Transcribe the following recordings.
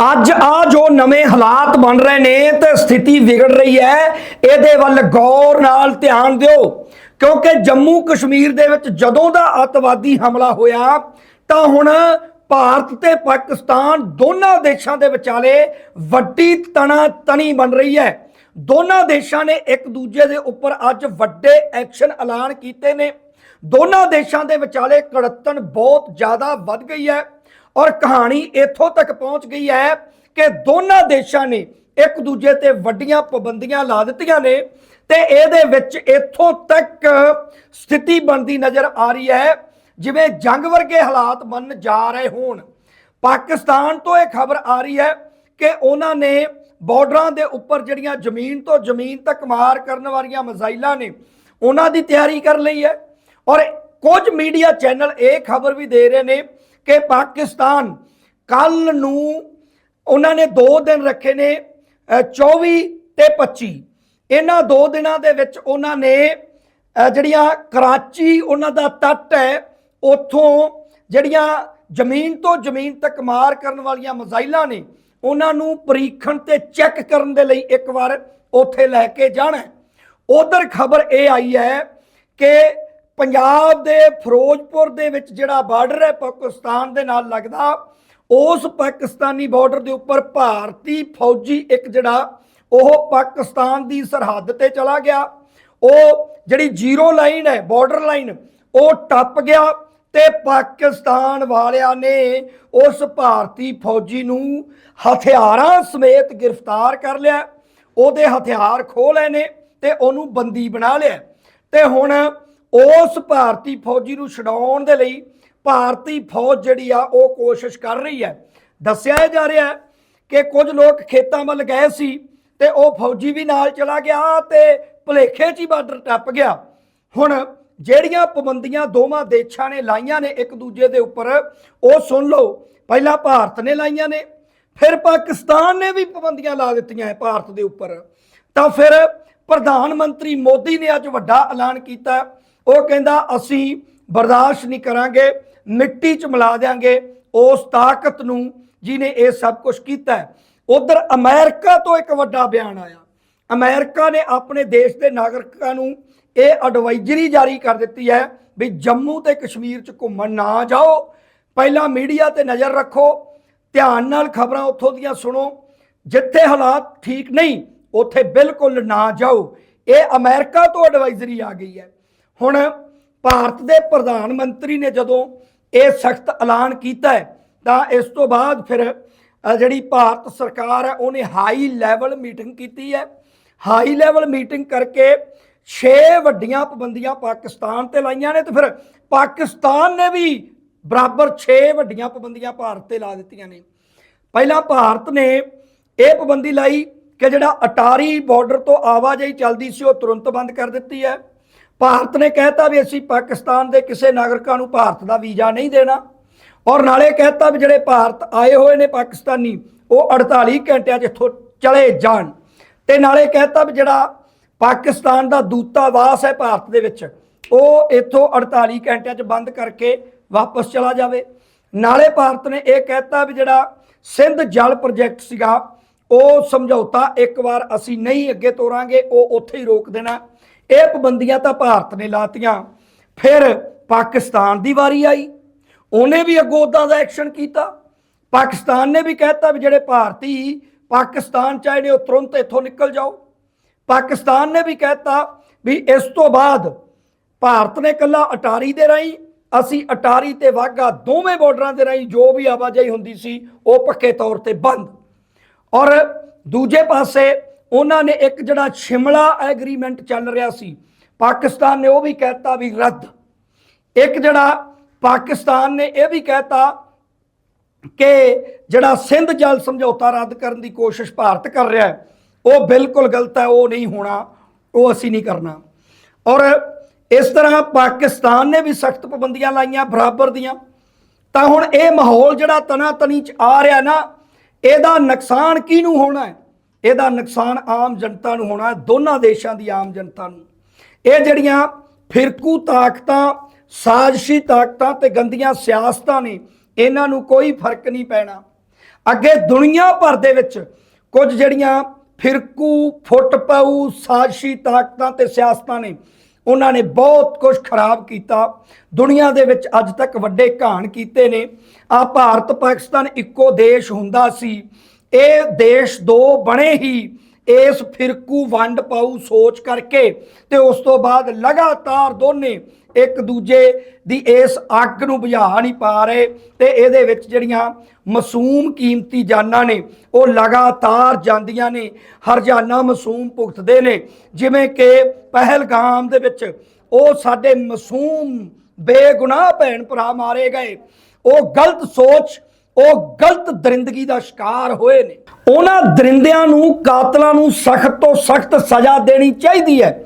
ਅੱਜ ਆ ਜੋ ਨਵੇਂ ਹਾਲਾਤ ਬਣ ਰਹੇ ਨੇ ਤੇ ਸਥਿਤੀ ਵਿਗੜ ਰਹੀ ਹੈ, ਇਹਦੇ ਵੱਲ ਗੌਰ ਨਾਲ ਧਿਆਨ ਦਿਓ। ਕਿਉਂਕਿ ਜੰਮੂ ਕਸ਼ਮੀਰ ਦੇ ਵਿੱਚ ਜਦੋਂ ਦਾ ਅੱਤਵਾਦੀ ਹਮਲਾ ਹੋਇਆ, ਤਾਂ ਹੁਣ ਭਾਰਤ ਤੇ ਪਾਕਿਸਤਾਨ ਦੋਨਾਂ ਦੇਸ਼ਾਂ ਦੇ ਵਿਚਾਲੇ ਵੱਡੀ ਤਣਾ, ਤਣੀ ਬਣ ਰਹੀ ਹੈ। ਦੋਨਾਂ ਦੇਸ਼ਾਂ ਨੇ ਇੱਕ ਦੂਜੇ ਦੇ ਉੱਪਰ ਅੱਜ ਵੱਡੇ ਐਕਸ਼ਨ ਐਲਾਨ ਕੀਤੇ ਨੇ। ਦੋਨਾਂ ਦੇਸ਼ਾਂ ਦੇ ਵਿਚਾਲੇ ਕੜੱਤਣ ਬਹੁਤ ਜ਼ਿਆਦਾ ਵੱਧ ਗਈ ਹੈ ਔਰ ਕਹਾਣੀ ਇੱਥੋਂ ਤੱਕ ਪਹੁੰਚ ਗਈ ਹੈ ਕਿ ਦੋਨਾਂ ਦੇਸ਼ਾਂ ਨੇ ਇੱਕ ਦੂਜੇ ਤੇ ਵੱਡੀਆਂ ਪਾਬੰਦੀਆਂ ਲਾ ਦਿੱਤੀਆਂ ਨੇ ਤੇ ਇਹਦੇ ਵਿੱਚ ਇੱਥੋਂ ਤੱਕ ਸਥਿਤੀ ਬਣਦੀ ਨਜ਼ਰ ਆ ਰਹੀ ਹੈ, ਜਿਵੇਂ ਜੰਗ ਵਰਗੇ ਹਾਲਾਤ ਬਣ ਜਾ ਰਹੇ ਹੋਣ। ਪਾਕਿਸਤਾਨ ਤੋਂ ਇਹ ਖਬਰ ਆ ਰਹੀ ਹੈ ਕਿ ਉਹਨਾਂ ਨੇ ਬਾਰਡਰਾਂ ਦੇ ਉੱਪਰ ਜਿਹੜੀਆਂ ਜ਼ਮੀਨ ਤੋਂ ਜ਼ਮੀਨ ਤੱਕ ਮਾਰ ਕਰਨ ਵਾਲੀਆਂ ਮਜ਼ਾਈਲਾਂ ਨੇ, ਉਹਨਾਂ ਦੀ ਤਿਆਰੀ ਕਰ ਲਈ ਹੈ। ਔਰ ਕੁਝ ਮੀਡੀਆ ਚੈਨਲ ਇਹ ਖਬਰ ਵੀ ਦੇ ਰਹੇ ਨੇ ਕਿ ਪਾਕਿਸਤਾਨ ਕੱਲ ਨੂੰ ਉਹਨਾਂ ਨੇ 2 ਦਿਨ ਰੱਖੇ ਨੇ ਅ, 24 ਤੇ 25 ਇਹਨਾਂ ਦੋ ਦਿਨਾਂ ਦੇ ਵਿੱਚ ਉਹਨਾਂ ਨੇ ਜਿਹੜੀਆਂ ਕਰਾਚੀ ਉਹਨਾਂ ਦਾ ਤੱਟ ਹੈ ਉੱਥੋਂ ਜਿਹੜੀਆਂ ਜ਼ਮੀਨ ਤੋਂ ਜ਼ਮੀਨ ਤੱਕ ਮਾਰ ਕਰਨ ਵਾਲੀਆਂ ਮਜ਼ਾਈਲਾਂ ਨੇ ਉਹਨਾਂ ਨੂੰ ਪਰੀਖਣ ਤੇ ਚੈੱਕ ਕਰਨ ਦੇ ਲਈ ਇੱਕ ਵਾਰ ਉੱਥੇ ਲੈ ਕੇ ਜਾਣਾ ਉਧਰ ਖਬਰ ਇਹ ਆਈ ਹੈ ਕਿ ਪੰਜਾਬ ਦੇ ਫਿਰੋਜ਼ਪੁਰ ਦੇ ਵਿੱਚ ਜਿਹੜਾ ਬਾਰਡਰ ਹੈ ਪਾਕਿਸਤਾਨ ਦੇ ਨਾਲ ਲੱਗਦਾ, ਉਸ ਪਾਕਿਸਤਾਨੀ ਬਾਰਡਰ ਦੇ ਉੱਪਰ ਭਾਰਤੀ ਫੌਜੀ ਇੱਕ ਜਿਹੜਾ, ਉਹ ਪਾਕਿਸਤਾਨ ਦੀ ਸਰਹੱਦ ਤੇ ਚਲਾ ਗਿਆ। ਉਹ ਜਿਹੜੀ ਜ਼ੀਰੋ ਲਾਈਨ ਹੈ, ਬਾਰਡਰ ਲਾਈਨ, ਉਹ ਟੱਪ ਗਿਆ ਤੇ ਪਾਕਿਸਤਾਨ ਵਾਲਿਆਂ ਨੇ ਉਸ ਭਾਰਤੀ ਫੌਜੀ ਨੂੰ ਹਥਿਆਰਾਂ ਸਮੇਤ ਗ੍ਰਿਫਤਾਰ ਕਰ ਲਿਆ। ਉਹਦੇ ਹਥਿਆਰ ਖੋਹ ਲਏ ਨੇ ਤੇ ਉਹਨੂੰ ਬੰਦੀ ਬਣਾ ਲਿਆ। ਤੇ ਹੁਣ ਉਸ ਭਾਰਤੀ ਫੌਜੀ ਨੂੰ ਛਡਾਉਣ ਦੇ ਲਈ ਭਾਰਤੀ ਫੌਜ ਜਿਹੜੀ ਆ ਉਹ ਕੋਸ਼ਿਸ਼ ਕਰ ਰਹੀ ਹੈ। ਦੱਸਿਆ ਜਾ ਰਿਹਾ ਕਿ ਕੁਝ ਲੋਕ ਖੇਤਾਂ ਵੱਲ ਗਏ ਸੀ ਤੇ ਉਹ ਫੌਜੀ ਵੀ ਨਾਲ ਚਲਾ ਗਿਆ ਤੇ ਭੁਲੇਖੇ 'ਚ ਹੀ ਬਾਰਡਰ ਟੱਪ ਗਿਆ। ਹੁਣ ਜਿਹੜੀਆਂ ਪਾਬੰਦੀਆਂ ਦੋਵਾਂ ਦੇਸ਼ਾਂ ਨੇ ਲਾਈਆਂ ਨੇ ਇੱਕ ਦੂਜੇ ਦੇ ਉੱਪਰ, ਉਹ ਸੁਣ ਲਓ। ਪਹਿਲਾਂ ਭਾਰਤ ਨੇ ਲਾਈਆਂ ਨੇ, ਫਿਰ ਪਾਕਿਸਤਾਨ ਨੇ ਵੀ ਪਾਬੰਦੀਆਂ ਲਾ ਦਿੱਤੀਆਂ ਭਾਰਤ ਦੇ ਉੱਪਰ। ਤਾਂ ਫਿਰ ਪ੍ਰਧਾਨ ਮੰਤਰੀ ਮੋਦੀ ਨੇ ਅੱਜ ਵੱਡਾ ਐਲਾਨ ਕੀਤਾ। ਉਹ ਕਹਿੰਦਾ, ਅਸੀਂ ਬਰਦਾਸ਼ਤ ਨਹੀਂ ਕਰਾਂਗੇ, ਮਿੱਟੀ 'ਚ ਮਿਲਾ ਦਿਆਂਗੇ। ਉਸ ਤਾਕਤ ਨੂੰ ਜਿਨੇ ਇਹ ਸਭ ਕੁਝ ਕੀਤਾ ਉਧਰ ਅਮਰੀਕਾ ਤੋਂ ਇੱਕ ਵੱਡਾ ਬਿਆਨ ਆਇਆ। ਅਮਰੀਕਾ ਨੇ ਆਪਣੇ ਦੇਸ਼ ਦੇ ਨਾਗਰਿਕਾਂ ਨੂੰ ਇਹ ਐਡਵਾਈਜ਼ਰੀ ਜਾਰੀ ਕਰ ਦਿੱਤੀ ਹੈ ਵੀ ਜੰਮੂ ਤੇ ਕਸ਼ਮੀਰ 'ਚ ਘੁੰਮਣ ਨਾ ਜਾਓ। ਪਹਿਲਾਂ ਮੀਡੀਆ ਤੇ ਨਜ਼ਰ ਰੱਖੋ, ਧਿਆਨ ਨਾਲ ਖਬਰਾਂ ਉੱਥੋਂ ਦੀਆਂ ਸੁਣੋ। ਜਿੱਥੇ ਹਾਲਾਤ ਠੀਕ ਨਹੀਂ, ਉੱਥੇ ਬਿਲਕੁਲ ਨਾ ਜਾਓ। ਇਹ ਅਮਰੀਕਾ ਤੋਂ ਐਡਵਾਈਜ਼ਰੀ ਆ ਗਈ ਹੈ। ਹੁਣ ਭਾਰਤ ਦੇ ਪ੍ਰਧਾਨ ਮੰਤਰੀ ਨੇ ਜਦੋਂ ਇਹ ਸਖਤ ਐਲਾਨ ਕੀਤਾ ਹੈ, ਤਾਂ ਇਸ ਤੋਂ ਬਾਅਦ ਫਿਰ ਜਿਹੜੀ ਭਾਰਤ ਸਰਕਾਰ ਹੈ, ਉਹਨੇ ਹਾਈ ਲੈਵਲ ਮੀਟਿੰਗ ਕੀਤੀ ਹੈ। ਹਾਈ ਲੈਵਲ ਮੀਟਿੰਗ ਕਰਕੇ 6 ਵੱਡੀਆਂ ਪਾਬੰਦੀਆਂ ਪਾਕਿਸਤਾਨ ਤੇ ਲਾਈਆਂ ਨੇ ਤੇ ਫਿਰ ਪਾਕਿਸਤਾਨ ਨੇ ਵੀ ਬਰਾਬਰ 6 ਵੱਡੀਆਂ ਪਾਬੰਦੀਆਂ ਭਾਰਤ ਤੇ ਲਾ ਦਿੱਤੀਆਂ ਨੇ। ਪਹਿਲਾਂ ਭਾਰਤ ਨੇ ਇਹ ਪਾਬੰਦੀ ਲਾਈ ਕਿ ਜਿਹੜਾ ਅਟਾਰੀ ਬਾਰਡਰ ਤੋਂ ਆਵਾਜਾਈ ਚੱਲਦੀ ਸੀ, ਉਹ ਤੁਰੰਤ ਬੰਦ ਕਰ ਦਿੱਤੀ ਹੈ। ਭਾਰਤ ਨੇ ਕਹਿਤਾ ਵੀ ਅਸੀਂ ਪਾਕਿਸਤਾਨ ਦੇ ਕਿਸੇ ਨਾਗਰਿਕਾਂ ਨੂੰ ਭਾਰਤ ਦਾ ਵੀਜ਼ਾ ਨਹੀਂ ਦੇਣਾ। ਔਰ ਨਾਲੇ ਕਹਿਤਾ ਵੀ ਜਿਹੜੇ ਭਾਰਤ ਆਏ ਹੋਏ ਨੇ ਪਾਕਿਸਤਾਨੀ, ਉਹ 48 ਘੰਟਿਆਂ 'ਚ ਇੱਥੋਂ ਚਲੇ ਜਾਣ। ਤੇ ਨਾਲੇ ਕਹਿਤਾ ਵੀ ਜਿਹੜਾ ਪਾਕਿਸਤਾਨ ਦਾ ਦੂਤਾਵਾਸ ਹੈ ਭਾਰਤ ਦੇ ਵਿੱਚ, ਉਹ ਇੱਥੋਂ 48 ਘੰਟਿਆਂ 'ਚ ਬੰਦ ਕਰਕੇ ਵਾਪਸ ਚਲਾ ਜਾਵੇ। ਨਾਲੇ ਭਾਰਤ ਨੇ ਇਹ ਕਹਿਤਾ ਵੀ ਜਿਹੜਾ ਸਿੰਧ ਜਲ ਪ੍ਰੋਜੈਕਟ ਸੀਗਾ, ਉਹ ਸਮਝੌਤਾ ਇੱਕ ਵਾਰ ਅਸੀਂ ਨਹੀਂ ਅੱਗੇ ਤੋਰਾਂਗੇ, ਉਹ ਉੱਥੇ ਹੀ ਰੋਕ ਦੇਣਾ। ਇਹ ਪਾਬੰਦੀਆਂ ਤਾਂ ਭਾਰਤ ਨੇ ਲਾਤੀਆਂ। ਫਿਰ ਪਾਕਿਸਤਾਨ ਦੀ ਵਾਰੀ ਆਈ। ਉਹਨੇ ਵੀ ਅੱਗੋਂ ਉਦਾਂ ਦਾ ਐਕਸ਼ਨ ਕੀਤਾ। ਪਾਕਿਸਤਾਨ ਨੇ ਵੀ ਕਹਿਤਾ ਵੀ ਜਿਹੜੇ ਭਾਰਤੀ ਪਾਕਿਸਤਾਨ ਚਾਹੇ ਨੇ, ਉਹ ਤੁਰੰਤ ਇੱਥੋਂ ਨਿਕਲ ਜਾਓ। ਪਾਕਿਸਤਾਨ ਨੇ ਵੀ ਕਹਿਤਾ ਵੀ ਇਸ ਤੋਂ ਬਾਅਦ ਭਾਰਤ ਨੇ ਕੱਲਾ ਅਟਾਰੀ ਦੇ ਰਾਹੀਂ, ਅਸੀਂ ਅਟਾਰੀ ਤੇ ਵਾਗਾ ਦੋਵੇਂ ਬਾਰਡਰਾਂ ਦੇ ਰਾਹੀਂ ਜੋ ਵੀ ਆਵਾਜਾਈ ਹੁੰਦੀ ਸੀ, ਉਹ ਪੱਕੇ ਤੌਰ ਤੇ ਬੰਦ। ਔਰ ਦੂਜੇ ਪਾਸੇ ਉਹਨਾਂ ਨੇ ਇੱਕ ਜਿਹੜਾ ਸ਼ਿਮਲਾ ਐਗਰੀਮੈਂਟ ਚੱਲ ਰਿਹਾ ਸੀ, ਪਾਕਿਸਤਾਨ ਨੇ ਉਹ ਵੀ ਕਹਿਤਾ ਵੀ ਰੱਦ। ਇੱਕ ਜਿਹੜਾ ਪਾਕਿਸਤਾਨ ਨੇ ਇਹ ਵੀ ਕਹਿਤਾ ਕਿ ਜਿਹੜਾ ਸਿੰਧ ਜਲ ਸਮਝੌਤਾ ਰੱਦ ਕਰਨ ਦੀ ਕੋਸ਼ਿਸ਼ ਭਾਰਤ ਕਰ ਰਿਹਾ ਹੈ, ਉਹ ਬਿਲਕੁਲ ਗਲਤ ਹੈ, ਉਹ ਨਹੀਂ ਹੋਣਾ, ਉਹ ਅਸੀਂ ਨਹੀਂ ਕਰਨਾ। ਔਰ ਇਸ ਤਰ੍ਹਾਂ ਪਾਕਿਸਤਾਨ ਨੇ ਵੀ ਸਖਤ ਪਾਬੰਦੀਆਂ ਲਾਈਆਂ ਬਰਾਬਰ ਦੀਆਂ, ਤਾਂ ਹੁਣ ਇਹ ਮਾਹੌਲ ਜਿਹੜਾ ਤਨਾ ਤਨੀ ਚ ਆ ਰਿਹਾ ਨਾ, ਇਹਦਾ ਨੁਕਸਾਨ ਕਿਹਨੂੰ ਹੋਣਾ ਹੈ? ਇਹਦਾ ਨੁਕਸਾਨ ਆਮ ਜਨਤਾ ਨੂੰ ਹੋਣਾ ਦੋਨਾਂ ਦੇਸ਼ਾਂ ਦੀ ਆਮ ਜਨਤਾ ਨੂੰ। ਇਹ ਜਿਹੜੀਆਂ ਫਿਰਕੂ ਤਾਕਤਾਂ, ਸਾਜ਼ਿਸ਼ੀ ਤਾਕਤਾਂ ਤੇ ਗੰਦੀਆਂ ਸਿਆਸਤਾਂ ਨੇ, ਇਹਨਾਂ ਨੂੰ ਕੋਈ ਫ਼ਰਕ ਨਹੀਂ ਪੈਣਾ। ਅੱਗੇ ਦੁਨੀਆ ਭਰ ਦੇ ਵਿੱਚ ਕੁਝ ਜਿਹੜੀਆਂ ਫਿਰਕੂ ਫੁੱਟ ਪਾਊ ਸਾਜ਼ਿਸ਼ੀ ਤਾਕਤਾਂ ਤੇ ਸਿਆਸਤਾਂ ਨੇ, ਉਹਨਾਂ ਨੇ ਬਹੁਤ ਕੁਝ ਖਰਾਬ ਕੀਤਾ। ਦੁਨੀਆ ਦੇ ਵਿੱਚ ਅੱਜ ਤੱਕ ਵੱਡੇ ਘਾਣ ਕੀਤੇ ਨੇ। ਆ ਭਾਰਤ ਪਾਕਿਸਤਾਨ ਇੱਕੋ ਦੇਸ਼ ਹੁੰਦਾ ਸੀ ਇਹ ਦੇਸ਼ ਦੋ ਬਣੇ ਹੀ, ਇਸ ਫਿਰਕੂ ਵੰਡ ਪਾਊ ਸੋਚ ਕਰਕੇ ਤੇ ਉਸ ਤੋਂ ਬਾਅਦ ਲਗਾਤਾਰ ਦੋਨੇ ਇੱਕ ਦੂਜੇ ਦੀ ਇਸ ਅੱਗ ਨੂੰ ਬੁਝਾ ਨਹੀਂ ਪਾ ਰਹੇ ਤੇ ਇਹਦੇ ਵਿੱਚ ਜਿਹੜੀਆਂ ਮਾਸੂਮ ਕੀਮਤੀ ਜਾਨਾਂ ਨੇ, ਉਹ ਲਗਾਤਾਰ ਜਾਂਦੀਆਂ ਨੇ, ਹਰਜਾਨਾ ਮਾਸੂਮ ਭੁਗਤਦੇ ਨੇ। ਜਿਵੇਂ ਕਿ ਪਹਿਲਗਾਮ ਦੇ ਵਿੱਚ ਉਹ ਸਾਡੇ ਮਾਸੂਮ ਬੇਗੁਨਾਹ ਭੈਣ ਭਰਾ ਮਾਰੇ ਗਏ। ਉਹ ਗਲਤ ਸੋਚ ਉਹ ਗਲਤ ਦਰਿੰਦਗੀ ਦਾ ਸ਼ਿਕਾਰ ਹੋਏ ਨੇ। ਉਹਨਾਂ ਦਰਿੰਦਿਆਂ ਨੂੰ, ਕਾਤਲਾਂ ਨੂੰ ਸਖਤ ਤੋਂ ਸਖਤ ਸਜ਼ਾ ਦੇਣੀ ਚਾਹੀਦੀ ਹੈ,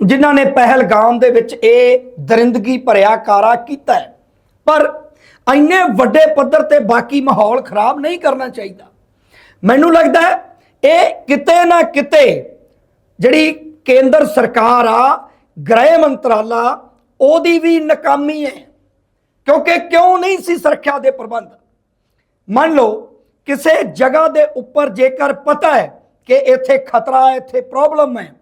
ਜਿਨ੍ਹਾਂ ਨੇ ਪਹਿਲਗਾਮ ਦੇ ਵਿੱਚ ਇਹ ਦਰਿੰਦਗੀ ਭਰਿਆ ਕਾਰਾ ਕੀਤਾ ਹੈ। ਪਰ ਇੰਨੇ ਵੱਡੇ ਪੱਧਰ ਤੇ ਬਾਕੀ ਮਾਹੌਲ ਖਰਾਬ ਨਹੀਂ ਕਰਨਾ ਚਾਹੀਦਾ। ਮੈਨੂੰ ਲੱਗਦਾ ਹੈ, ਇਹ ਕਿਤੇ ਨਾ ਕਿਤੇ ਜਿਹੜੀ ਕੇਂਦਰ ਸਰਕਾਰ ਆ, ਗ੍ਰਹਿ ਮੰਤਰਾਲਾ, ਉਹਦੀ ਵੀ ਨਾਕਾਮੀ ਹੈ। ਕਿਉਂਕਿ ਕਿਉਂ ਨਹੀਂ ਸੀ ਸੁਰੱਖਿਆ ਦੇ ਪ੍ਰਬੰਧ? ਮੰਨ ਲਓ, ਕਿਸੇ ਜਗ੍ਹਾ ਦੇ ਉੱਪਰ ਜੇਕਰ ਪਤਾ ਹੈ ਕਿ ਇੱਥੇ ਖਤਰਾ ਹੈ, ਇੱਥੇ ਪ੍ਰੋਬਲਮ ਹੈ,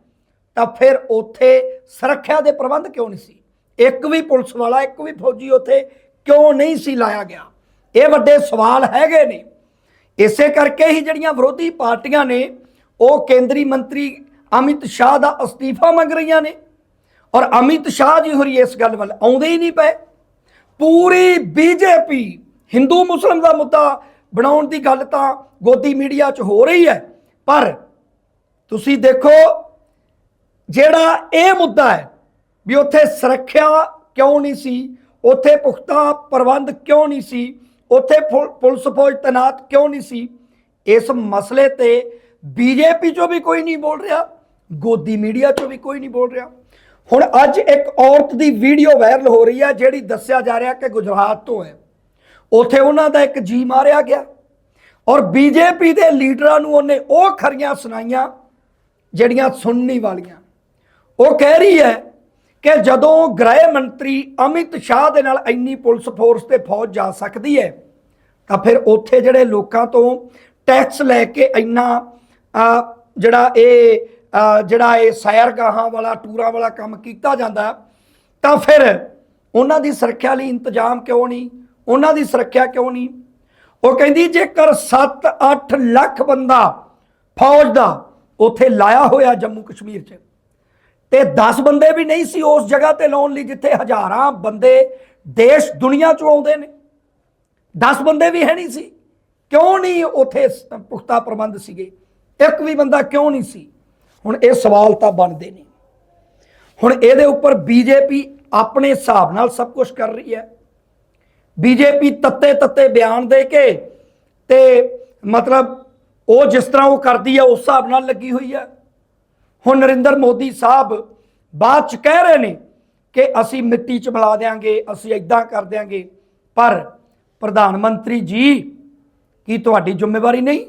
ਤਾਂ ਫਿਰ ਉੱਥੇ ਸੁਰੱਖਿਆ ਦੇ ਪ੍ਰਬੰਧ ਕਿਉਂ ਨਹੀਂ ਸੀ? ਇੱਕ ਵੀ ਪੁਲਿਸ ਵਾਲਾ, ਇੱਕ ਵੀ ਫੌਜੀ ਉੱਥੇ ਕਿਉਂ ਨਹੀਂ ਸੀ ਲਾਇਆ ਗਿਆ? ਇਹ ਵੱਡੇ ਸਵਾਲ ਹੈਗੇ ਨੇ। ਇਸੇ ਕਰਕੇ ਹੀ ਜਿਹੜੀਆਂ ਵਿਰੋਧੀ ਪਾਰਟੀਆਂ ਨੇ, ਉਹ ਕੇਂਦਰੀ ਮੰਤਰੀ ਅਮਿਤ ਸ਼ਾਹ ਦਾ ਅਸਤੀਫਾ ਮੰਗ ਰਹੀਆਂ ਨੇ। ਔਰ ਅਮਿਤ ਸ਼ਾਹ ਜੀ ਹੋਰੀ ਇਸ ਗੱਲ ਵੱਲ ਆਉਂਦੇ ਹੀ ਨਹੀਂ ਪਏ। ਪੂਰੀ ਬੀਜੇਪੀ ਹਿੰਦੂ ਮੁਸਲਮ ਦਾ ਮੁੱਦਾ ਬਣਾਉਣ ਦੀ ਗੱਲ ਤਾਂ ਗੋਦੀ ਮੀਡੀਆ 'ਚ ਹੋ ਰਹੀ ਹੈ, ਪਰ ਤੁਸੀਂ ਦੇਖੋ ਜਿਹੜਾ ਇਹ ਮੁੱਦਾ ਹੈ ਵੀ ਉੱਥੇ ਸੁਰੱਖਿਆ ਕਿਉਂ ਨਹੀਂ ਸੀ, ਉੱਥੇ ਪੁਖਤਾ ਪ੍ਰਬੰਧ ਕਿਉਂ ਨਹੀਂ ਸੀ, ਉੱਥੇ ਪੁ- ਪੁਲਿਸ ਫੌਜ ਤੈਨਾਤ ਕਿਉਂ ਨਹੀਂ ਸੀ, ਇਸ ਮਸਲੇ ਤੇ ਬੀਜੇਪੀ ਚੋਂ ਵੀ ਕੋਈ ਨਹੀਂ ਬੋਲ ਰਿਹਾ, ਗੋਦੀ ਮੀਡੀਆ ਚੋਂ ਵੀ ਕੋਈ ਨਹੀਂ ਬੋਲ ਰਿਹਾ। ਹੁਣ ਅੱਜ ਇੱਕ ਔਰਤ ਦੀ ਵੀਡੀਓ ਵਾਇਰਲ ਹੋ ਰਹੀ ਹੈ, ਜਿਹੜੀ ਦੱਸਿਆ ਜਾ ਰਿਹਾ ਕਿ ਗੁਜਰਾਤ ਤੋਂ ਹੈ। ਉੱਥੇ ਉਹਨਾਂ ਦਾ ਇੱਕ ਜੀ ਮਾਰਿਆ ਗਿਆ ਔਰ ਬੀਜੇਪੀ ਦੇ ਲੀਡਰਾਂ ਨੂੰ ਉਹਨੇ ਉਹ ਖਰੀਆਂ ਸੁਣਾਈਆਂ ਜਿਹੜੀਆਂ ਸੁਣਨੀ ਵਾਲੀਆਂ। ਉਹ ਕਹਿ ਰਹੀ ਹੈ ਕਿ ਜਦੋਂ ਗ੍ਰਹਿ ਮੰਤਰੀ ਅਮਿਤ ਸ਼ਾਹ ਦੇ ਨਾਲ ਇੰਨੀ ਪੁਲਿਸ ਫੋਰਸ ਤੇ ਫੌਜ ਜਾ ਸਕਦੀ ਹੈ, ਤਾਂ ਫਿਰ ਉੱਥੇ ਜਿਹੜੇ ਲੋਕਾਂ ਤੋਂ ਟੈਕਸ ਲੈ ਕੇ ਇੰਨਾ ਜਿਹੜਾ ਇਹ ਜਿਹੜਾ ਇਹ ਸੈਰਗਾਹਾਂ ਵਾਲਾ, ਟੂਰਾਂ ਵਾਲਾ ਕੰਮ ਕੀਤਾ ਜਾਂਦਾ, ਤਾਂ ਫਿਰ ਉਹਨਾਂ ਦੀ ਸੁਰੱਖਿਆ ਲਈ ਇੰਤਜ਼ਾਮ ਕਿਉਂ ਨਹੀਂ? ਉਹਨਾਂ ਦੀ ਸੁਰੱਖਿਆ ਕਿਉਂ ਨਹੀਂ? ਉਹ ਕਹਿੰਦੀ, ਜੇਕਰ 7-8 ਲੱਖ ਬੰਦਾ ਫੌਜ ਦਾ ਉੱਥੇ ਲਾਇਆ ਹੋਇਆ ਜੰਮੂ ਕਸ਼ਮੀਰ 'ਚ, ਤੇ 10 ਬੰਦੇ ਵੀ ਨਹੀਂ ਸੀ ਉਸ ਜਗ੍ਹਾ ਤੇ ਲਾਉਣ ਲਈ ਜਿੱਥੇ ਹਜ਼ਾਰਾਂ ਬੰਦੇ ਦੇਸ਼, ਦੁਨੀਆ ਚੋਂ ਆਉਂਦੇ ਨੇ। 10 ਬੰਦੇ ਵੀ ਹੈ ਨਹੀਂ ਸੀ। ਕਿਉਂ ਨਹੀਂ ਉੱਥੇ ਪੁਖਤਾ ਪ੍ਰਬੰਧ ਸੀਗੇ? ਇੱਕ ਵੀ ਬੰਦਾ ਕਿਉਂ ਨਹੀਂ ਸੀ? ਹੁਣ ਇਹ ਸਵਾਲ ਤਾਂ ਬਣਦੇ ਨੇ। ਹੁਣ ਇਹਦੇ ਉੱਪਰ ਬੀਜੇਪੀ ਆਪਣੇ ਹਿਸਾਬ ਨਾਲ ਸਭ ਕੁਝ ਕਰ ਰਹੀ ਹੈ। ਬੀਜੇਪੀ ਤੱਤੇ ਤੱਤੇ ਬਿਆਨ ਦੇ ਕੇ ਤੇ ਮਤਲਬ ਉਹ ਜਿਸ ਤਰ੍ਹਾਂ ਉਹ ਕਰਦੀ ਹੈ ਉਸ ਹਿਸਾਬ ਨਾਲ ਲੱਗੀ ਹੋਈ ਹੈ ਹੁਣ ਨਰਿੰਦਰ ਮੋਦੀ ਸਾਹਿਬ ਬਾਅਦ ਚ ਕਹਿ ਰਹੇ ਨੇ ਕਿ ਅਸੀਂ ਮਿੱਟੀ ਚ ਮਿਲਾ ਦੇਾਂਗੇ ਅਸੀਂ ਇਦਾਂ ਕਰ ਦੇਾਂਗੇ ਪਰ ਪ੍ਰਧਾਨ ਮੰਤਰੀ ਜੀ, ਕੀ ਤੁਹਾਡੀ ਜ਼ਿੰਮੇਵਾਰੀ ਨਹੀਂ?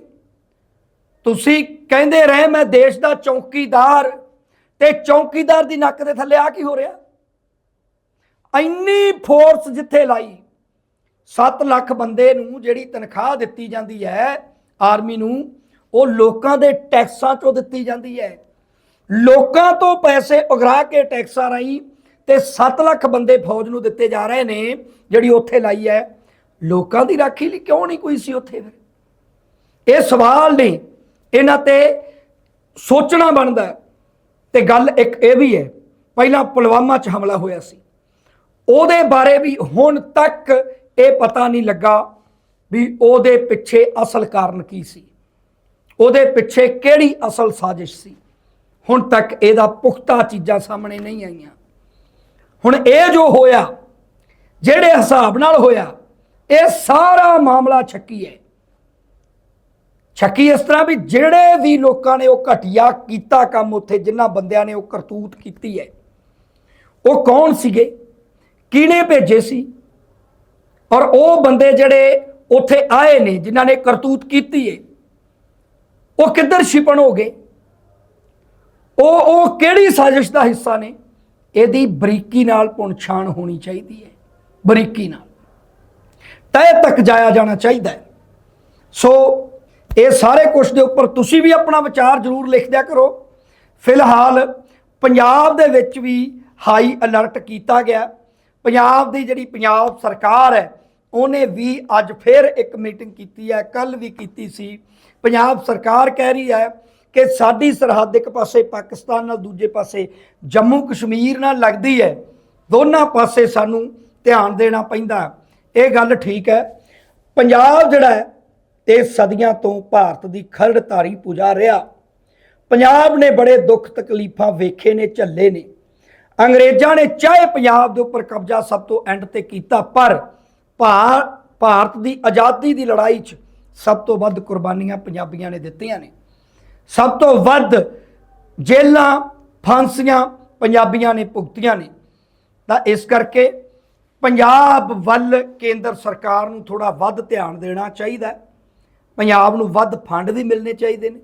ਤੁਸੀਂ ਕਹਿੰਦੇ ਰਹੇ, ਮੈਂ ਦੇਸ਼ ਦਾ ਚੌਕੀਦਾਰ ਤੇ ਚੌਕੀਦਾਰ ਦੀ ਨੱਕ ਦੇ ਥੱਲੇ ਆ ਕੀ ਹੋ ਰਿਹਾ? ਇੰਨੀ ਫੋਰਸ ਜਿੱਥੇ ਲਾਈ 7 ਲੱਖ ਬੰਦੇ ਨੂੰ ਜਿਹੜੀ ਤਨਖਾਹ ਦਿੱਤੀ ਜਾਂਦੀ ਹੈ ਆਰਮੀ ਨੂੰ, ਉਹ ਲੋਕਾਂ ਦੇ ਟੈਕਸਾਂ ਚੋਂ ਦਿੱਤੀ ਜਾਂਦੀ ਹੈ। ਲੋਕਾਂ ਤੋਂ ਪੈਸੇ ਉਗਰਾ ਕੇ ਟੈਕਸਾਂ ਰਾਹੀਂ ਤੇ 7 ਲੱਖ ਬੰਦੇ ਫੌਜ ਨੂੰ ਦਿੱਤੇ ਜਾ ਰਹੇ ਨੇ, ਜਿਹੜੀ ਉੱਥੇ ਲਾਈ ਹੈ। ਲੋਕਾਂ ਦੀ ਰਾਖੀ ਲਈ ਕਿਉਂ ਨਹੀਂ ਕੋਈ ਸੀ ਉੱਥੇ ਫਿਰ? ਇਹ ਸਵਾਲ ਨੇ ਇਹਨਾਂ ਤੇ ਸੋਚਣਾ ਬਣਦਾ ਹੈ। ਤੇ ਗੱਲ ਇੱਕ ਇਹ ਵੀ ਹੈ, ਪਹਿਲਾਂ ਪੁਲਵਾਮਾ 'ਚ ਹਮਲਾ ਹੋਇਆ ਸੀ। ਉਹਦੇ ਬਾਰੇ ਵੀ ਹੁਣ ਤੱਕ ਇਹ ਪਤਾ ਨਹੀਂ ਲੱਗਾ ਵੀ ਉਹਦੇ ਪਿੱਛੇ ਅਸਲ ਕਾਰਨ ਕੀ ਸੀ। ਉਹਦੇ ਪਿੱਛੇ ਕਿਹੜੀ ਅਸਲ ਸਾਜ਼ਿਸ਼ ਸੀ। ਹੁਣ ਤੱਕ ਇਹਦਾ ਪੁਖਤਾ ਚੀਜ਼ਾਂ ਸਾਹਮਣੇ ਨਹੀਂ ਆਈਆਂ। ਹੁਣ ਇਹ ਜੋ ਹੋਇਆ, ਜਿਹੜੇ ਹਿਸਾਬ ਨਾਲ ਹੋਇਆ, ਇਹ ਸਾਰਾ ਮਾਮਲਾ ਛੱਕੀ ਹੈ। ਛੱਕੀ ਇਸ ਤਰ੍ਹਾਂ ਵੀ ਜਿਹੜੇ ਵੀ ਲੋਕਾਂ ਨੇ ਉਹ ਘਟਿਆ ਕੀਤਾ ਕੰਮ ਉੱਥੇ, ਜਿਨ੍ਹਾਂ ਬੰਦਿਆਂ ਨੇ ਉਹ ਕਰਤੂਤ ਕੀਤੀ ਹੈ, ਉਹ ਕੌਣ ਸੀਗੇ? ਕਿਹਨੇ ਭੇਜੇ ਸੀ? ਔਰ ਉਹ ਬੰਦੇ ਜਿਹੜੇ ਉੱਥੇ ਆਏ ਨੇ, ਜਿਨ੍ਹਾਂ ਨੇ ਕਰਤੂਤ ਕੀਤੀ ਹੈ ਉਹ ਕਿੱਧਰ ਛਿਪਣ ਹੋ ਗਏ? ਉਹ ਉਹ ਕਿਹੜੀ ਸਾਜ਼ਿਸ਼ ਦਾ ਹਿੱਸਾ ਨੇ? ਇਹਦੀ ਬਰੀਕੀ ਨਾਲ ਪੁਣਛਾਣ ਹੋਣੀ ਚਾਹੀਦੀ ਹੈ ਬਰੀਕੀ ਨਾਲ। ਤੈ ਤੱਕ ਜਾਇਆ ਜਾਣਾ ਚਾਹੀਦਾ ਹੈ ਸੋ ਇਹ ਸਾਰੇ ਕੁਝ ਦੇ ਉੱਪਰ ਤੁਸੀਂ ਵੀ ਆਪਣਾ ਵਿਚਾਰ ਜ਼ਰੂਰ ਲਿਖ ਦਿਆ ਕਰੋ। ਫਿਲਹਾਲ ਪੰਜਾਬ ਦੇ ਵਿੱਚ ਵੀ ਹਾਈ ਅਲਰਟ ਕੀਤਾ ਗਿਆ। ਪੰਜਾਬ ਦੀ ਜਿਹੜੀ ਪੰਜਾਬ ਸਰਕਾਰ ਹੈ ਉਹਨੇ ਵੀ ਅੱਜ ਫਿਰ ਇੱਕ ਮੀਟਿੰਗ ਕੀਤੀ ਹੈ ਕੱਲ ਵੀ ਕੀਤੀ ਸੀ। ਪੰਜਾਬ ਸਰਕਾਰ ਕਹਿ ਰਹੀ ਹੈ ਕਿ ਸਾਡੀ ਸਰਹੱਦ ਇੱਕ ਪਾਸੇ ਪਾਕਿਸਤਾਨ ਨਾਲ, ਦੂਜੇ ਪਾਸੇ ਜੰਮੂ ਕਸ਼ਮੀਰ ਨਾਲ ਲੱਗਦੀ ਹੈ। ਦੋਨਾਂ ਪਾਸੇ ਸਾਨੂੰ ਧਿਆਨ ਦੇਣਾ ਪੈਂਦਾ ਇਹ ਗੱਲ ਠੀਕ ਹੈ। ਪੰਜਾਬ ਜਿਹੜਾ ਹੈ, ਇਹ ਸਦੀਆਂ ਤੋਂ ਭਾਰਤ ਦੀ ਖਰੜਧਾਰੀ ਪੂਜਾ ਰਿਹਾ। ਪੰਜਾਬ ਨੇ ਬੜੇ ਦੁੱਖ ਤਕਲੀਫਾਂ ਵੇਖੇ ਨੇ, ਝੱਲੇ ਨੇ। ਅੰਗਰੇਜ਼ਾਂ ਨੇ ਚਾਹੇ ਪੰਜਾਬ ਦੇ ਉੱਪਰ ਕਬਜ਼ਾ ਸਭ ਤੋਂ ਐਂਡ ਤੇ ਕੀਤਾ, ਪਰ ਭਾ- ਭਾਰਤ ਦੀ ਆਜ਼ਾਦੀ ਦੀ ਲੜਾਈ 'ਚ ਸਭ ਤੋਂ ਵੱਧ ਕੁਰਬਾਨੀਆਂ ਪੰਜਾਬੀਆਂ ਨੇ ਦਿੱਤੀਆਂ ਨੇ। ਸਭ ਤੋਂ ਵੱਧ ਜੇਲਾਂ ਫਾਂਸੀਆਂ ਪੰਜਾਬੀਆਂ ਨੇ ਭੁਗਤੀਆਂ ਨੇ। ਤਾਂ ਇਸ ਕਰਕੇ ਪੰਜਾਬ ਵੱਲ ਕੇਂਦਰ ਸਰਕਾਰ ਨੂੰ ਥੋੜਾ ਵੱਧ ਧਿਆਨ ਦੇਣਾ ਚਾਹੀਦਾ। ਪੰਜਾਬ ਨੂੰ ਵੱਧ ਫੰਡ ਵੀ ਮਿਲਣੇ ਚਾਹੀਦੇ ਨੇ।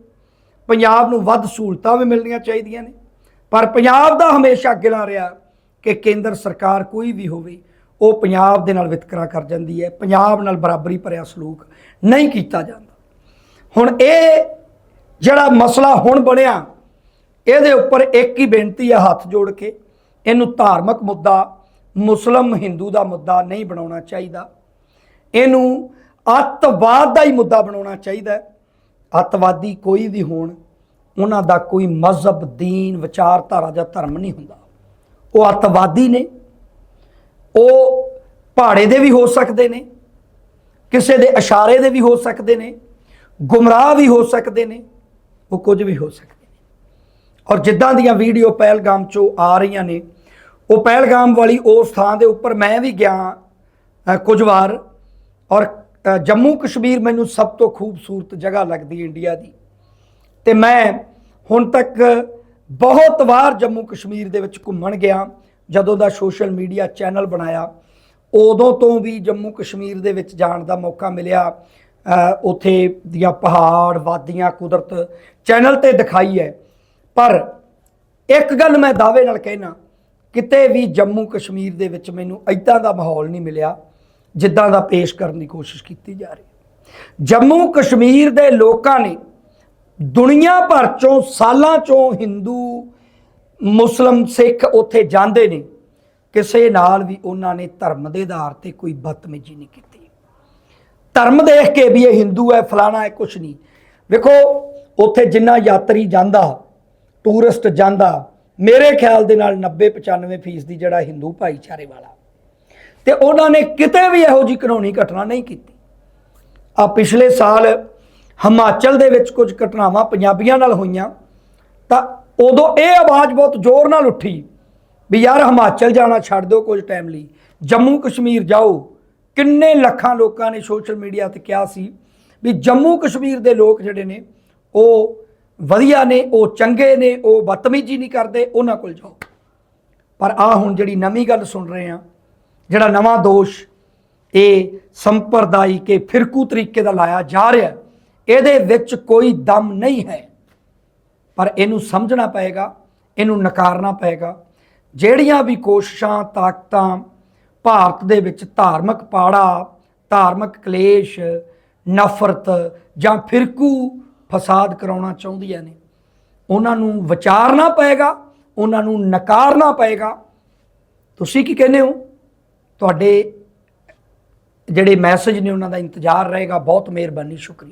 ਪੰਜਾਬ ਨੂੰ ਵੱਧ ਸਹੂਲਤਾਂ ਵੀ ਮਿਲਣੀਆਂ ਚਾਹੀਦੀਆਂ ਨੇ। ਪਰ ਪੰਜਾਬ ਦਾ ਹਮੇਸ਼ਾ ਗਿਲਾ ਰਿਹਾ ਕਿ ਕੇਂਦਰ ਸਰਕਾਰ ਕੋਈ ਵੀ ਹੋਵੇ ਉਹ ਪੰਜਾਬ ਦੇ ਨਾਲ ਵਿਤਕਰਾ ਕਰ ਜਾਂਦੀ ਹੈ, ਪੰਜਾਬ ਨਾਲ ਬਰਾਬਰੀ ਭਰਿਆ ਸਲੂਕ ਨਹੀਂ ਕੀਤਾ ਜਾਂਦਾ। ਹੁਣ ਇਹ ਜਿਹੜਾ ਮਸਲਾ ਹੁਣ ਬਣਿਆ, ਇਹਦੇ ਉੱਪਰ ਇੱਕ ਹੀ ਬੇਨਤੀ ਹੈ ਹੱਥ ਜੋੜ ਕੇ, ਇਹਨੂੰ ਧਾਰਮਿਕ ਮੁੱਦਾ, ਮੁਸਲਮ ਹਿੰਦੂ ਦਾ ਮੁੱਦਾ ਨਹੀਂ ਬਣਾਉਣਾ ਚਾਹੀਦਾ। ਇਹਨੂੰ ਅੱਤਵਾਦ ਦਾ ਹੀ ਮੁੱਦਾ ਬਣਾਉਣਾ ਚਾਹੀਦਾ ਅੱਤਵਾਦੀ ਕੋਈ ਵੀ ਹੋਣ, ਉਹਨਾਂ ਦਾ ਕੋਈ ਮਜ਼ਹਬ, ਦੀਨ, ਵਿਚਾਰਧਾਰਾ ਜਾਂ ਧਰਮ ਨਹੀਂ ਹੁੰਦਾ। ਉਹ ਅੱਤਵਾਦੀ ਨੇ ਉਹ ਪਹਾੜੇ ਦੇ ਵੀ ਹੋ ਸਕਦੇ ਨੇ, ਕਿਸੇ ਦੇ ਇਸ਼ਾਰੇ ਦੇ ਵੀ ਹੋ ਸਕਦੇ ਨੇ, ਗੁੰਮਰਾਹ ਵੀ ਹੋ ਸਕਦੇ ਨੇ, ਉਹ ਕੁਝ ਵੀ ਹੋ ਸਕਦੇ ਨੇ। ਔਰ ਜਿੱਦਾਂ ਦੀਆਂ ਵੀਡੀਓ ਪਹਿਲਗਾਮ ਚੋਂ ਆ ਰਹੀਆਂ ਨੇ, ਉਹ ਪਹਿਲਗਾਮ ਵਾਲੀ ਉਸ ਥਾਂ ਦੇ ਉੱਪਰ ਮੈਂ ਵੀ ਗਿਆ ਕੁਝ ਵਾਰ, ਔਰ ਜੰਮੂ ਕਸ਼ਮੀਰ ਮੈਨੂੰ ਸਭ ਤੋਂ ਖੂਬਸੂਰਤ ਜਗ੍ਹਾ ਲੱਗਦੀ ਇੰਡੀਆ ਦੀ। ਤੇ ਮੈਂ ਹੁਣ ਤੱਕ ਬਹੁਤ ਵਾਰ ਜੰਮੂ ਕਸ਼ਮੀਰ ਦੇ ਵਿੱਚ ਘੁੰਮਣ ਗਿਆ ਜਦੋਂ ਦਾ ਸੋਸ਼ਲ ਮੀਡੀਆ ਚੈਨਲ ਬਣਾਇਆ ਉਦੋਂ ਤੋਂ ਵੀ ਜੰਮੂ ਕਸ਼ਮੀਰ ਦੇ ਵਿੱਚ ਜਾਣ ਦਾ ਮੌਕਾ ਮਿਲਿਆ। ਅ, ਉੱਥੇ ਦੀਆਂ ਪਹਾੜ ਵਾਦੀਆਂ ਕੁਦਰਤ ਚੈਨਲ ਤੇ ਦਿਖਾਈ ਹੈ। ਪਰ ਇੱਕ ਗੱਲ ਮੈਂ ਦਾਅਵੇ ਨਾਲ ਕਹਿਣਾ ਕਿਤੇ ਵੀ ਜੰਮੂ ਕਸ਼ਮੀਰ ਦੇ ਵਿੱਚ ਮੈਨੂੰ ਇਦਾਂ ਦਾ ਮਾਹੌਲ ਨਹੀਂ ਮਿਲਿਆ ਜਿੱਦਾਂ ਦਾ ਪੇਸ਼ ਕਰਨ ਦੀ ਕੋਸ਼ਿਸ਼ ਕੀਤੀ ਜਾ ਰਹੀ ਜੰਮੂ ਕਸ਼ਮੀਰ ਦੇ ਲੋਕਾਂ ਨੇ ਦੁਨੀਆ ਭਰ ਚੋਂ ਸਾਲਾਂ ਚੋਂ ਹਿੰਦੂ ਮੁਸਲਮ ਸਿੱਖ ਉੱਥੇ ਜਾਂਦੇ ਨੇ, ਕਿਸੇ ਨਾਲ ਵੀ ਉਹਨਾਂ ਨੇ ਧਰਮ ਦੇ ਆਧਾਰ ਤੇ ਕੋਈ ਬਦਤਮੀਜ਼ੀ ਨਹੀਂ ਕੀਤੀ। ਧਰਮ ਦੇਖ ਕੇ ਵੀ ਇਹ ਹਿੰਦੂ ਹੈ, ਫਲਾਣਾ ਹੈ, ਕੁਛ ਨਹੀਂ। ਵੇਖੋ, ਉੱਥੇ ਜਿੰਨਾ ਯਾਤਰੀ ਜਾਂਦਾ, ਟੂਰਿਸਟ ਜਾਂਦਾ, ਮੇਰੇ ਖਿਆਲ ਦੇ ਨਾਲ 90 95 ਫੀਸ ਦੀ ਜਿਹੜਾ ਹਿੰਦੂ ਭਾਈਚਾਰੇ ਵਾਲਾ। ਤੇ ਉਹਨਾਂ ਨੇ ਕਿਤੇ ਵੀ ਇਹੋ ਜਿਹੀ ਕਾਨੂੰਨੀ ਘਟਨਾ ਨਹੀਂ ਕੀਤੀ। ਆ ਪਿਛਲੇ ਸਾਲ ਹਿਮਾਚਲ ਦੇ ਵਿੱਚ ਕੁਝ ਘਟਨਾਵਾਂ ਪੰਜਾਬੀਆਂ ਨਾਲ ਹੋਈਆਂ, ਤਾਂ ਉਦੋਂ ਇਹ ਆਵਾਜ਼ ਬਹੁਤ ਜ਼ੋਰ ਨਾਲ ਉੱਠੀ ਵੀ ਯਾਰ ਹਿਮਾਚਲ ਜਾਣਾ ਛੱਡ ਦਿਓ ਕੁਝ ਟਾਈਮ ਲਈ। ਜੰਮੂ ਕਸ਼ਮੀਰ ਜਾਓ। ਕਿੰਨੇ ਲੱਖਾਂ ਲੋਕਾਂ ਨੇ ਸੋਸ਼ਲ ਮੀਡੀਆ ਤੇ ਕਿਹਾ ਸੀ ਵੀ ਜੰਮੂ ਕਸ਼ਮੀਰ ਦੇ ਲੋਕ ਜਿਹੜੇ ਨੇ, ਉਹ ਵਧੀਆ ਨੇ, ਉਹ ਚੰਗੇ ਨੇ, ਉਹ ਬਦਤਮੀਜ਼ੀ ਨਹੀਂ ਕਰਦੇ, ਉਹਨਾਂ ਕੋਲ ਜਾਓ। ਪਰ ਆ ਹੁਣ ਜਿਹੜੀ ਨਵੀਂ ਗੱਲ ਸੁਣ ਰਹੇ ਆ ਜਿਹੜਾ ਨਵਾਂ ਦੋਸ਼ ਇਹ ਸੰਪਰਦਾਇ ਕੇ ਫਿਰਕੂ ਤਰੀਕੇ ਦਾ ਲਾਇਆ ਜਾ ਰਿਹਾ, ਇਹਦੇ ਵਿੱਚ ਕੋਈ ਦਮ ਨਹੀਂ ਹੈ। ਪਰ ਇਹਨੂੰ ਸਮਝਣਾ ਪਏਗਾ, ਇਹਨੂੰ ਨਕਾਰਨਾ ਪਏਗਾ। ਜਿਹੜੀਆਂ ਵੀ ਕੋਸ਼ਿਸ਼ਾਂ, ਤਾਕਤਾਂ ਭਾਰਤ ਦੇ ਵਿੱਚ ਧਾਰਮਿਕ ਪਾੜਾ, ਧਾਰਮਿਕ ਕਲੇਸ਼, ਨਫ਼ਰਤ ਜਾਂ ਫਿਰਕੂ ਫਸਾਦ ਕਰਾਉਣਾ ਚਾਹੁੰਦੀਆਂ ਨੇ, ਉਹਨਾਂ ਨੂੰ ਵਿਚਾਰਨਾ ਪਏਗਾ, ਉਹਨਾਂ ਨੂੰ ਨਕਾਰਨਾ ਪਏਗਾ। ਤੁਸੀਂ ਕੀ ਕਹਿੰਦੇ ਹੋ? ਤੁਹਾਡੇ ਜਿਹੜੇ ਮੈਸੇਜ ਨੇ, ਉਹਨਾਂ ਦਾ ਇੰਤਜ਼ਾਰ ਰਹੇਗਾ। ਬਹੁਤ ਮਿਹਰਬਾਨੀ, ਸ਼ੁਕਰੀਆ।